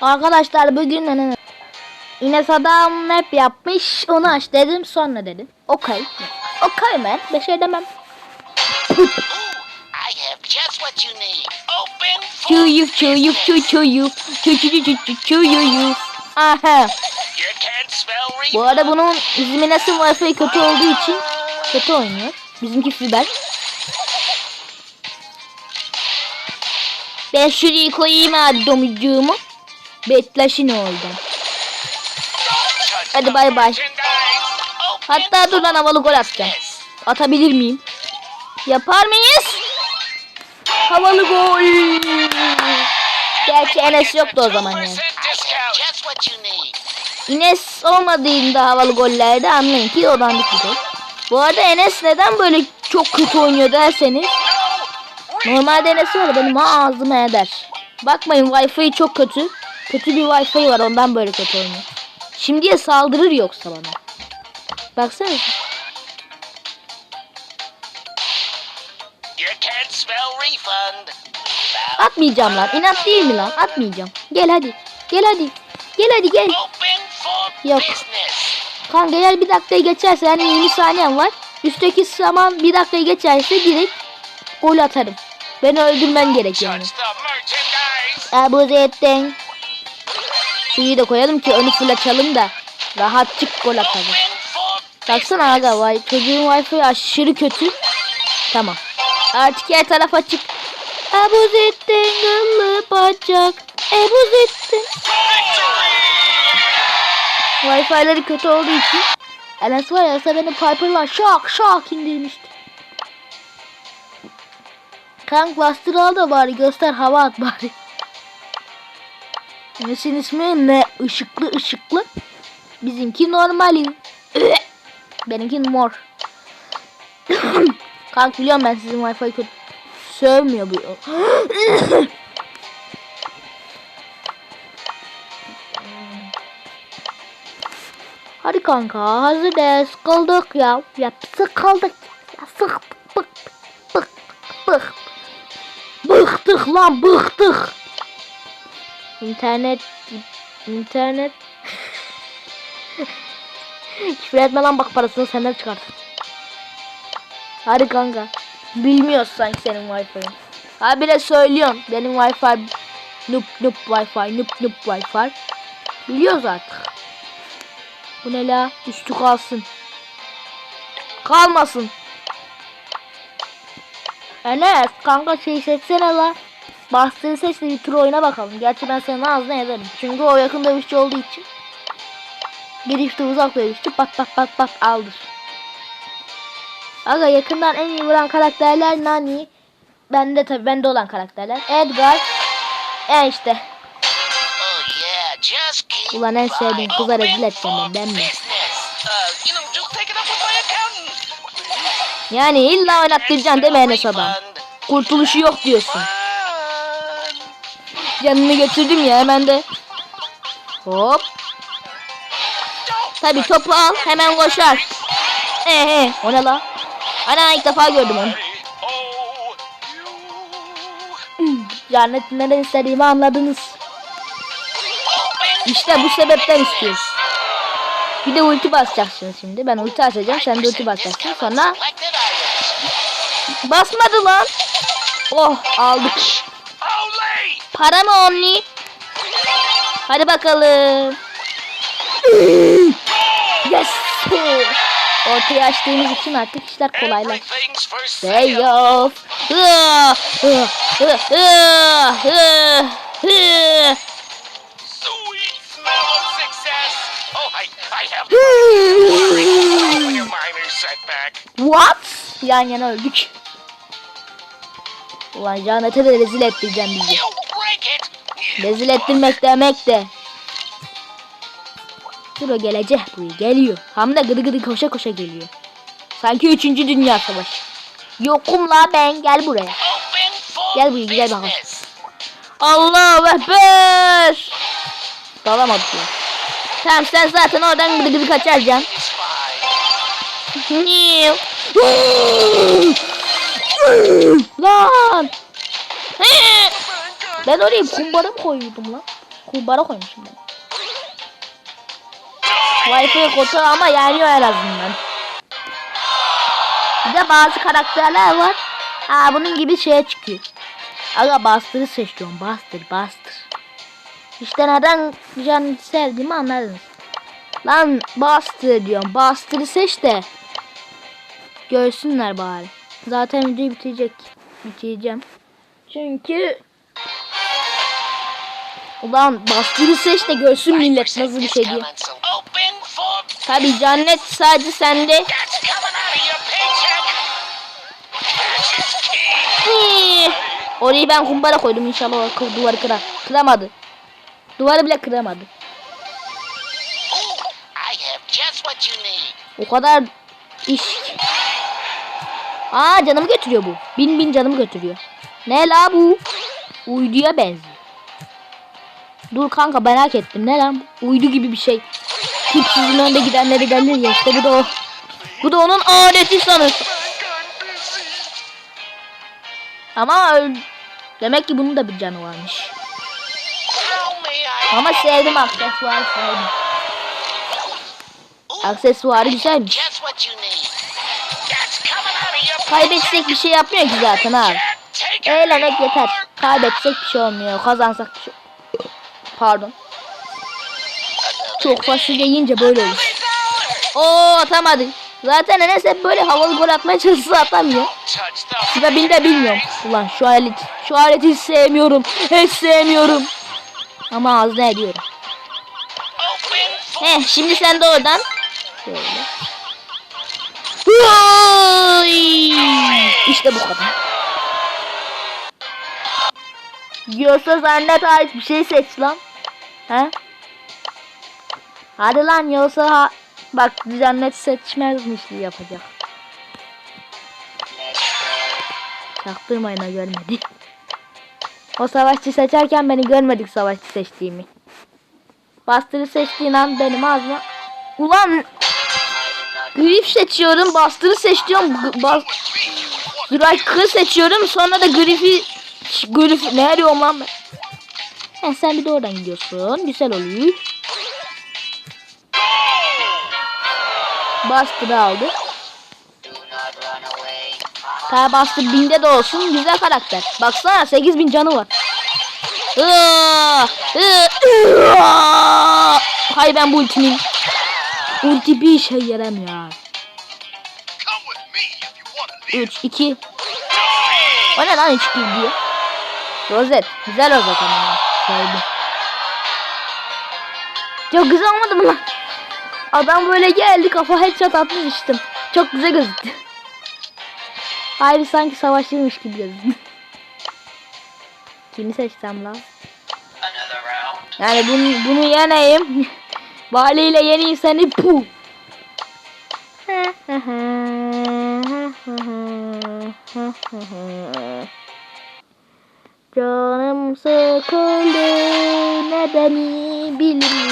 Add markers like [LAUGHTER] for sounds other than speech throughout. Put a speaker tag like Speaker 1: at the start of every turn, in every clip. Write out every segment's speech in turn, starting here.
Speaker 1: Arkadaşlar bugün ne- Ines adam map yapmış. Onu aç dedim sonra dedim. Okey. Okey man. Bir şey demem. Çuyuf çuyuf çuy çuyuf. Çuy çuy çuy çuy çuyuf. Aha. Bu arada bunun bizim Ines'in wifi kötü olduğu için kötü oynuyor. Bizimki fiber. Ben şurayı koyayım abi domuzcuğumu. Betlaşın oradan. Hadi bay bay. Hatta dur ben havalı gol atacağım. Atabilir miyim? Yapar mıyız? Havalı gol. Gerçi Enes yoktu o zaman yani. Enes olmadığında havalı gollerde anlayın ki odan gol. Bu arada Enes neden böyle çok kötü oynuyor derseniz Normalde Enes var benim ağzıma eder. Bakmayın Wi-Fi çok kötü. Kötü bir Wi-Fi var ondan böyle kötü oynuyor. Şimdiye saldırır yoksa bana. Baksana.
Speaker 2: You can't spell refund.
Speaker 1: Atmayacağım lan. İnat değil mi lan? Atmayacağım. Gel hadi. Gel hadi. Gel hadi gel. Yok. Kanka eğer bir dakikayı geçerse yani 20 saniyen var. Üstteki zaman bir dakikayı geçerse direkt gol atarım. Beni öldürmen gerek yani. Abuzettin. Suyu da koyalım ki önü full açalım da rahatçık gol atalım. Baksana aga vay çocuğun wifi aşırı kötü. Tamam. Artık her taraf açık. Abuzettin gıllı bacak. Abuzettin. Wi-Fi'leri kötü olduğu için Enes var ya benim Piper'la şak şak indirmişti. Kank bastır al da bari göster hava at bari. Enes'in ismi ne? Işıklı ışıklı. Bizimki normali. [COUGHS] Benimki mor. [COUGHS] Kank biliyorum ben sizin wifi kötü. Sövmüyor bu. [COUGHS] Hadi kanka hazır de sıkıldık ya. Ya sıkıldık. Ya sıktık bık bık bık. Bıktık lan bıktık. İnternet internet Küfür etme lan bak parasını senden çıkart. Hadi kanka. Bilmiyoruz sanki senin wifi'ın. Habire söylüyorum. Benim wifi nup nup wifi nup nup wifi. Biliyoruz artık. Bu ne la? Üstü kalsın. Kalmasın. Enes kanka şey seçsene la. Bastırı seç de bir tur oyuna bakalım. Gerçi ben senin ağzına ederim. Çünkü o yakın dövüşçü olduğu için. Bir işte uzak dövüşçü pat pat pat pat aldır. Aga yakından en iyi vuran karakterler Nani. Bende tabi bende olan karakterler. Edgar. E işte. Ulan en sevdiğim
Speaker 2: Open
Speaker 1: rezil
Speaker 2: for
Speaker 1: ben, mi? Yani illa oynattıracaksın değil mi Enes adam? Kurtuluşu yok diyorsun.
Speaker 2: Fun.
Speaker 1: Canını götürdüm ya hemen de. Hop. Tabi topu al hemen koşar. Ee, o ne la? Ana ilk defa gördüm onu. [CLEARS THROAT] Cennet neden istediğimi anladınız. İşte bu sebepten istiyoruz. Bir de ulti basacaksın şimdi. Ben ulti açacağım. Sen de ulti basacaksın. Sonra basmadı lan. Oh aldık. Para mı Omni? Hadi bakalım. Yes. Ortaya açtığımız için artık işler Stay
Speaker 2: sale.
Speaker 1: off. What? Yan yana öldük. Ulan Canet'e de rezil ettireceğim bizi. Rezil ettirmek demek de. Dur o gelecek buraya geliyor. Hem de gıdı gıdı koşa koşa geliyor. Sanki 3. Dünya Savaşı. Yokum la ben gel buraya. Gel buraya, gel bakalım.
Speaker 2: business.
Speaker 1: Allahu Ekber. Dalamadık ya. Tamam sen zaten oradan gıdı gıdı. Niu. [LAUGHS] Lan. Ben oraya kumbara mı koyuyordum lan? Kurbara koymuşum ben. Wi-Fi kodu ama yeniyor en azından. Bir de bazı karakterler var. Ha bunun gibi şeye çıkıyor. Aga Buster'ı seçiyorum. Buster, Buster. İşte neden can sevdiğimi anladınız. Lan Buster diyorum. Buster'ı seç de. Görsünler bari. Zaten videoyu bitirecek. Bitireceğim. Çünkü Ulan Buster'ı seç de görsün millet nasıl bir şey diye. Tabi cennet sadece sende. Hii. Orayı ben kumbara koydum inşallah duvarı kırar. Kıramadı. Duvarı bile kıramadı. O kadar iş. Aa canımı götürüyor bu. Bin bin canımı götürüyor. Ne la bu? Uyduya benziyor. Dur kanka merak ettim. Ne lan? Uydu gibi bir şey. Tipsizin önde gidenleri derler ya işte bu da o. Bu da onun aleti sanırsın. Ama demek ki bunun da bir canı varmış. Ama sevdim aksesuarı sevdim. Aksesuarı güzelmiş. Kaybetsek bir şey yapmıyor ki zaten abi. Eğlenmek yeter. Kaybetsek bir şey olmuyor. Kazansak bir şey... Pardon. Çok fasulye yiyince böyle olur. Oo atamadı. Zaten Enes hep böyle havalı gol atmaya çalışsa atamıyor. Sebebini de bilmiyorum. Ulan şu alet, şu aleti hiç sevmiyorum. Hiç sevmiyorum. Ama ağzına ediyorum.
Speaker 2: open for
Speaker 1: Heh şimdi sen de oradan. Şöyle. İşte bu kadar. Yoksa zannet ait bir şey seç lan. He? Hadi lan yoksa ha- bak zannet seçmezmiş yapacak. Çaktırmayın ha görmedi. O savaşçı seçerken beni görmedik savaşçı seçtiğimi. Bastırı seçtiğin an benim ağzıma... Ulan! Grif seçiyorum, bastırı seçiyorum, bas... Strike'ı seçiyorum, sonra da Grif'i... Grif... Ne arıyorum lan ben? Heh, sen bir de oradan gidiyorsun, güzel oluyor. Bastırı aldı. Kaya bastır binde de olsun, güzel karakter. Baksana 8000 canı var. Iıı, ıı. Hay ben bu ultimin. Ulti bir şey yaramıyor abi.
Speaker 2: Come with me if you want to live.
Speaker 1: 3, 2. O ne lan 3, 2 diye. Rozet. Güzel rozet. Sevdim. Çok güzel olmadı mı lan? Adam böyle geldi kafa headshot atmış içtim. Çok güzel gözüktü. Hayır sanki savaşçıymış gibi gözüktü. Kimi seçsem lan? Yani bunu, bunu yeneyim. Valiyle yeneyim seni. Puh. Canım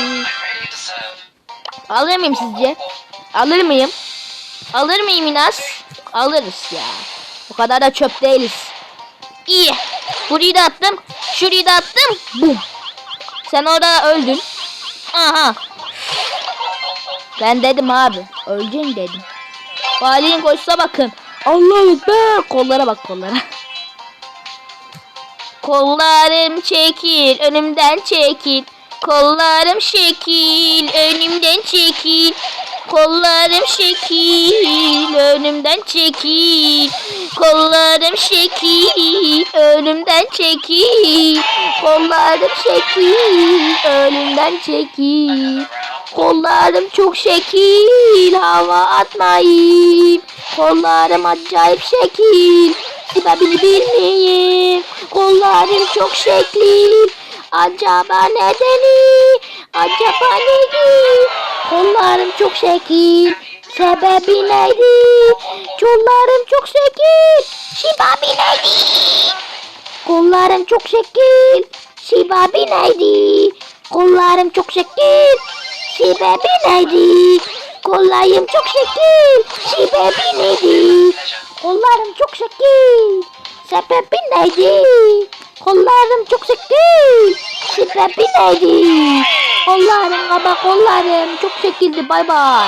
Speaker 2: Ready to serve.
Speaker 1: Alır mıyım sizce? Alır mıyım? Alır mıyım Inas? Alırız ya. O kadar da çöp değiliz. İyi. Burayı da attım. Şurayı da attım. Bum. Sen orada öldün. Aha. Ben dedim abi. Öldün dedim. Valinin koşsa bakın. Allah ekber. Kollara bak kollara. Kollarım çekil, önümden çekil. Kollarım şekil, önümden çekil. Kollarım şekil, önümden çekil. Kollarım şekil, önümden çekil. Kollarım şekil, önümden çekil. Kollarım çok şekil, hava atmayayım. Kollarım acayip şekil, sebebini bilmeyeyim. Kollarım çok şekil, acaba nedeni, acaba neydi? Kollarım çok şekil, sebebi neydi? Kollarım çok şekil, sebebi neydi? Kollarım çok şekil, sebebi neydi? Kollarım çok şekil, sebebi neydi? Kollarım çok şekil, sebebi neydi? Kollarım çok şekil, sebebi neydi? Kollarım çok şekil, Şifre neydi? Kollarım kaba kollarım. Çok çekildi bay bay.